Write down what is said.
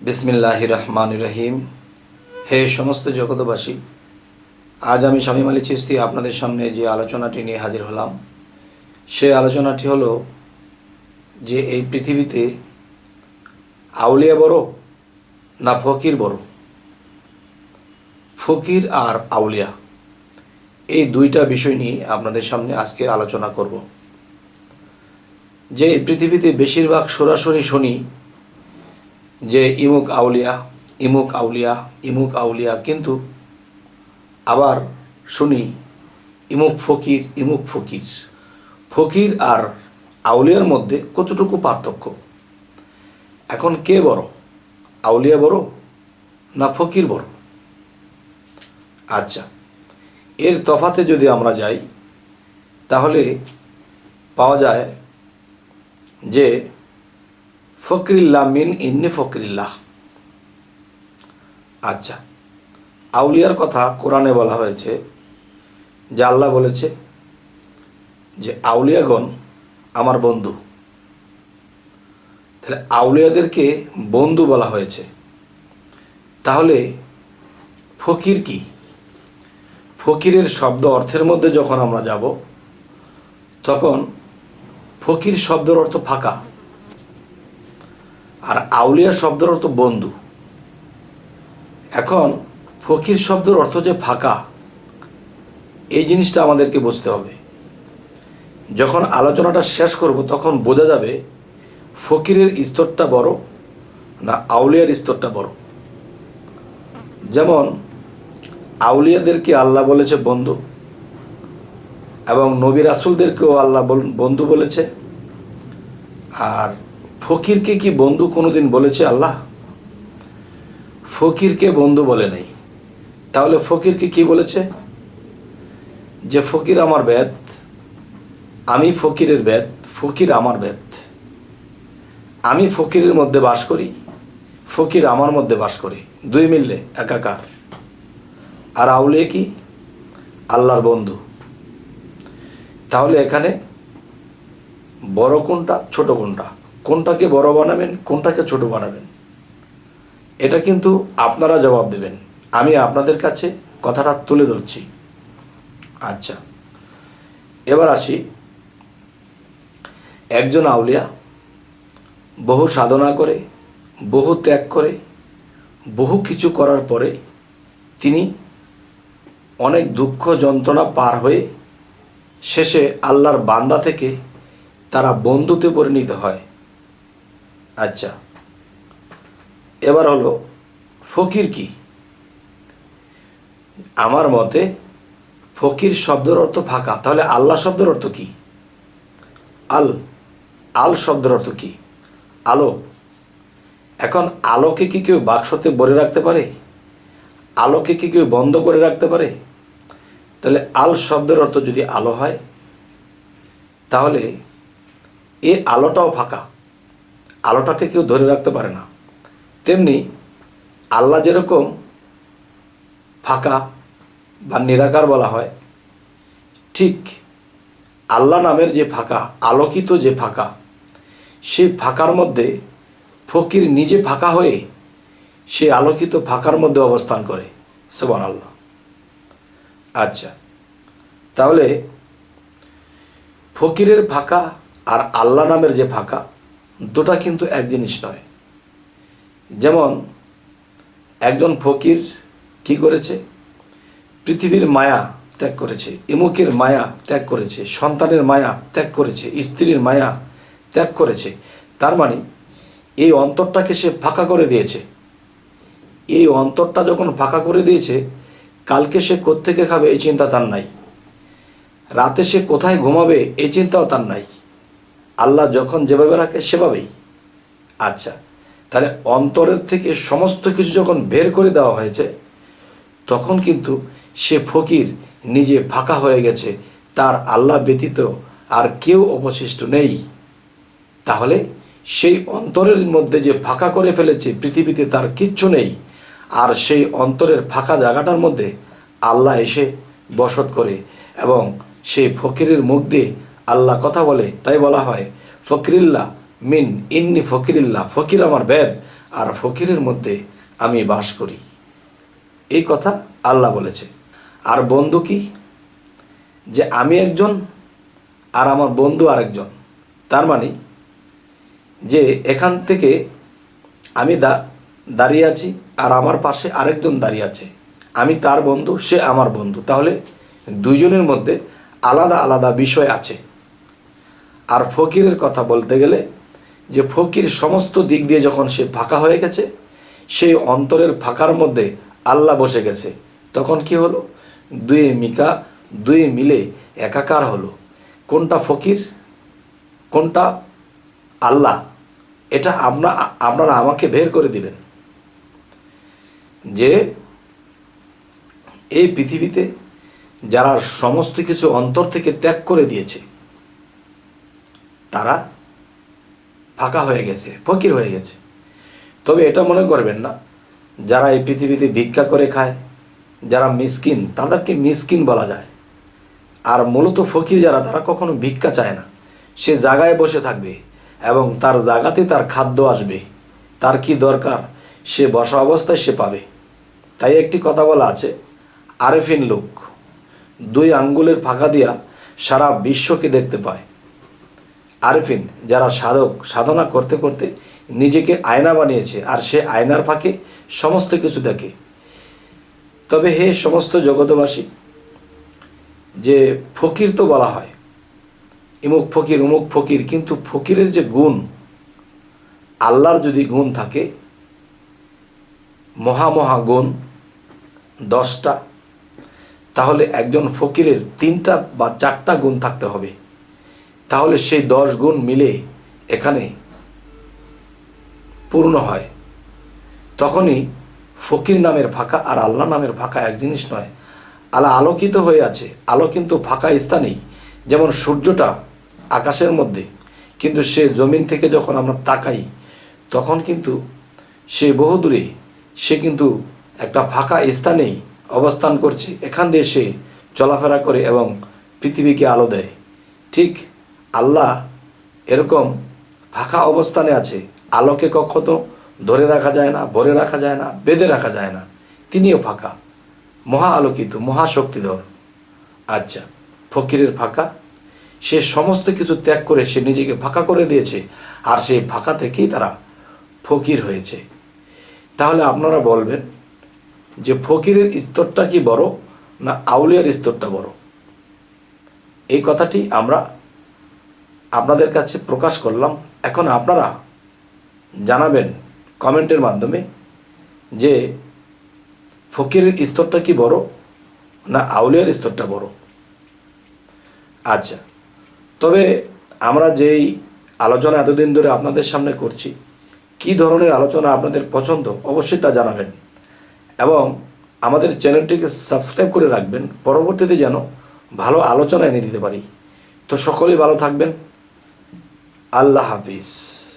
বিসমিল্লাহ রহমান রহিম। হে সমস্ত জগতবাসী আজ আমি স্বামী আলী চিস্তি আপনাদের সামনে যে আলোচনাটি নিয়ে হাজির হলাম, সে আলোচনাটি হলো যে এই পৃথিবীতে আউলিয়া বড় না ফকির বড়? ফকির আর আউলিয়া, এই দুইটা বিষয় নিয়ে আপনাদের সামনে আজকে আলোচনা করব। যে পৃথিবীতে বেশিরভাগ সরাসরি শুনি যে ইমুক আউলিয়া ইমুক আউলিয়া ইমুক আউলিয়া কিন্তু আবার শুনি ইমুক ফকির ইমুক ফকির। ফকির আর আউলিয়ার মধ্যে কতটুকু পার্থক্য? এখন কে বড়? আউলিয়া বড় না ফকির বড়? আচ্ছা এর তফাতে যদি আমরা যাই, তাহলে পাওয়া যায় যে ফকরিল্লাহ মিন ইন্নি ফকরিল্লাহ আচ্ছা আউলিয়ার কথা কোরআনে বলা হয়েছে, যে আল্লাহ বলেছে যে আউলিয়াগণ আমার বন্ধু। তাহলে আউলিয়াদেরকে বন্ধু বলা হয়েছে। তাহলে ফকির কি? ফকিরের শব্দ অর্থের মধ্যে যখন আমরা যাব, তখন ফকির শব্দের অর্থ ফাঁকা। আর আউলিয়া শব্দের অর্থ বন্ধু। এখন ফকির শব্দের অর্থ যে ফাঁকা, এই জিনিসটা আমাদেরকে বুঝতে হবে। যখন আলোচনাটা শেষ করব, তখন বোঝা যাবে ফকিরের স্তরটা বড় না আউলিয়ার স্তরটা বড়। যেমন, আউলিয়াদেরকে আল্লাহ বলেছে বন্ধু এবং নবী রাসুলদেরকেও আল্লাহ বন্ধু বলেছে। আর ফকিরকে কি বন্ধু কোনোদিন বলেছে আল্লাহ? ফকিরকে বন্ধু বলে নেই। তাহলে ফকিরকে কি বলেছে? যে ফকির আমার বেদ, আমি ফকিরের বেদ, ফকির আমার বেদ। আমি ফকিরের মধ্যে বাস করি, ফকির আমার মধ্যে বাস করে। দুই মিললে, একাকার। আর আউলিয়া কি? আল্লাহর বন্ধু। তাহলে এখানে বড় কোনটা? ছোট কোনটা? কোনটাকে বড় বানাবেন, কোনটাকে ছোট বানাবেন? এটা কিন্তু আপনারা জবাব দেবেন। আমি আপনাদের কাছে কথাটা তুলে ধরছি। আচ্ছা এবার আসি। একজন আউলিয়া বহু সাধনা করে, বহু ত্যাগ করে, বহু কিছু করার পরে তিনি অনেক দুঃখ যন্ত্রণা পার হয়ে শেষে আল্লাহর বান্দা থেকে তারা বন্ধুতে পরিণত হয়। আচ্ছা। এবার হলো, ফকির কি? আমার মতে, ফকির শব্দের অর্থ ফাঁকা। তাহলে আল্লাহ শব্দের অর্থ কি? আল আল শব্দের অর্থ কি? আলো এখন আলোকে কি কেউ বাক্সতে ভরে রাখতে পারে? আলোকে কি কেউ বন্ধ করে রাখতে পারে? তাহলে আল শব্দের অর্থ যদি আলো হয়, তাহলে এ আলোটাও ফাঁকা। আলোটাকে কেউ ধরে রাখতে পারে না। তেমনি আল্লাহ যেরকম ফাঁকা বা নিরাকার বলা হয়, ঠিক আল্লাহ নামের যে ফাঁকা, আলোকিত যে ফাঁকা, সেই ফাঁকার মধ্যে ফকির নিজে ফাঁকা হয়ে সে আলোকিত ফাঁকার মধ্যে অবস্থান করে সোবান আল্লাহ আচ্ছা তাহলে ফকিরের ফাঁকা আর আল্লাহ নামের যে ফাঁকা দুটা কিন্তু এক জিনিস নয়। যেমন, একজন ফকির কি করেছে? পৃথিবীর মায়া ত্যাগ করেছে, ইমুকের মায়া ত্যাগ করেছে, সন্তানের মায়া ত্যাগ করেছে, স্ত্রীর মায়া ত্যাগ করেছে। তার মানে এই অন্তরটাকে সে ফাঁকা করে দিয়েছে। এই অন্তরটা যখন ফাঁকা করে দিয়েছে, কালকে সে কোত্থেকে খাবে এই চিন্তা তার নাই। রাতে সে কোথায় ঘুমাবে এই চিন্তাও তার নাই। আল্লাহ যখন যেভাবে রাখে, সেভাবেই। আচ্ছা তাহলে অন্তরের থেকে সমস্ত কিছু যখন বের করে দেওয়া হয়েছে, তখন কিন্তু সে ফকির নিজে ফাঁকা হয়ে গেছে, তার আল্লাহ ব্যতীত আর কেউ অবশিষ্ট নেই। তাহলে সেই অন্তরের মধ্যে যে ফাঁকা করে ফেলেছে পৃথিবীতে তার কিচ্ছু নেই, আর সেই অন্তরের ফাঁকা জায়গাটার মধ্যে আল্লাহ এসে বসত করে এবং সেই ফকিরের মুখ দিয়ে আল্লাহ কথা বলে, তাই বলা হয়, ফকিরিল্লা মিন ইন্নি ফকিরিল্লা ফকির আমার বেদ, আর ফকিরের মধ্যে আমি বাস করি। এই কথা আল্লাহ বলেছে। আর বন্ধু কি? যে আমি একজন আর আমার বন্ধু আরেকজন। তার মানে যে এখান থেকে আমি দা, দাঁড়িয়ে আছি আর আমার পাশে আরেকজন দাঁড়িয়ে আছে। আমি তার বন্ধু, সে আমার বন্ধু। তাহলে দুইজনের মধ্যে আলাদা আলাদা বিষয় আছে। আর ফকিরের কথা বলতে গেলে, যে ফকির সমস্ত দিক দিয়ে যখন সে ফাঁকা হয়ে গেছে, সেই অন্তরের ফাঁকার মধ্যে আল্লাহ বসে গেছে। তখন কি হলো? দুয়ে মিকা, দুয়ে মিলে একাকার হলো। কোনটা ফকির, কোনটা আল্লাহ? এটা আমরা, আপনারা আমাকে বের করে দিবেন। যে এই পৃথিবীতে যারা সমস্ত কিছু অন্তর থেকে ত্যাগ করে দিয়েছে তারা ফাঁকা হয়ে গেছে, ফকির হয়ে গেছে। তবে এটা মনে করবেন না, যারা এই পৃথিবীতে ভিক্ষা করে খায়, যারা মিসকিন, তাদেরকে মিসকিন বলা যায়। আর মূলত ফকির যারা, তারা কখনো ভিক্ষা চায় না। সে জায়গায় বসে থাকবে এবং তার জায়গাতে তার খাদ্য আসবে। তার কি দরকার? সে বসা অবস্থায় সে পাবে। তাই একটি কথা বলা আছে, আরেফিন লোক দুই আঙ্গুলের ফাঁকা দিয়া সারা বিশ্বকে দেখতে পায়। আরফিন যারা সাধক, সাধনা করতে করতে নিজেকে আয়না বানিয়েছে আর সে আয়নার ফাঁকে সমস্ত কিছু দেখে। তবে হে সমস্ত জগতবাসী যে ফকির তো বলা হয়, ইমুক ফকির, উমুক ফকির, কিন্তু ফকিরের যে গুণ, আল্লাহর যদি গুণ থাকে, মহা মহা গুণ দশটা, তাহলে একজন ফকিরের তিনটা বা চারটা গুণ থাকতে হবে। তাহলে সেই দশ গুণ মিলে এখানে পূর্ণ হয়। তখনই ফকির নামের ফাঁকা আর আল্লাহ নামের ফাঁকা এক জিনিস নয়। আল্লাহ আলোকিত হয়ে আছে। আলো কিন্তু ফাঁকা স্থানেই। যেমন সূর্যটা আকাশের মধ্যে। কিন্তু সে জমিন থেকে যখন আমরা তাকাই, তখন কিন্তু সে বহুদূরে, সে কিন্তু একটা ফাঁকা স্থানেই অবস্থান করছে। এখান দিয়ে সে চলাফেরা করে এবং পৃথিবীকে আলো দেয়। ঠিক আল্লাহ এরকম ফাঁকা অবস্থানে আছে, আলোকে কখনো ধরে রাখা যায় না, ভরে রাখা যায় না, বেঁধে রাখা যায় না। তিনিও ফাঁকা। মহা আলোকিত মহাশক্তিধর আচ্ছা ফকিরের ফাঁকা? সে সমস্ত কিছু ত্যাগ করে সে নিজেকে ফাঁকা করে দিয়েছে, আর সেই ফাঁকা থেকেই তারা ফকির হয়েছে। তাহলে আপনারা বলবেন যে ফকিরের স্তরটা কি বড় না আউলিয়ার স্তরটা বড়? এই কথাটি আমরা আপনাদের কাছে প্রকাশ করলাম। এখন আপনারা জানাবেন কমেন্টের মাধ্যমে যে ফকিরের স্তরটা কি বড় না আউলিয়ার স্তরটা বড়। আচ্ছা তবে আমরা যেই আলোচনা এতদিন ধরে আপনাদের সামনে করছি, কি ধরনের আলোচনা আপনাদের পছন্দ অবশ্যই তা জানাবেন এবং আমাদের চ্যানেলটিকে সাবস্ক্রাইব করে রাখবেন। পরবর্তীতে যেন ভালো আলোচনা এনে দিতে পারি। তো সকলেই ভালো থাকবেন। আল্লাহ হাফিজ।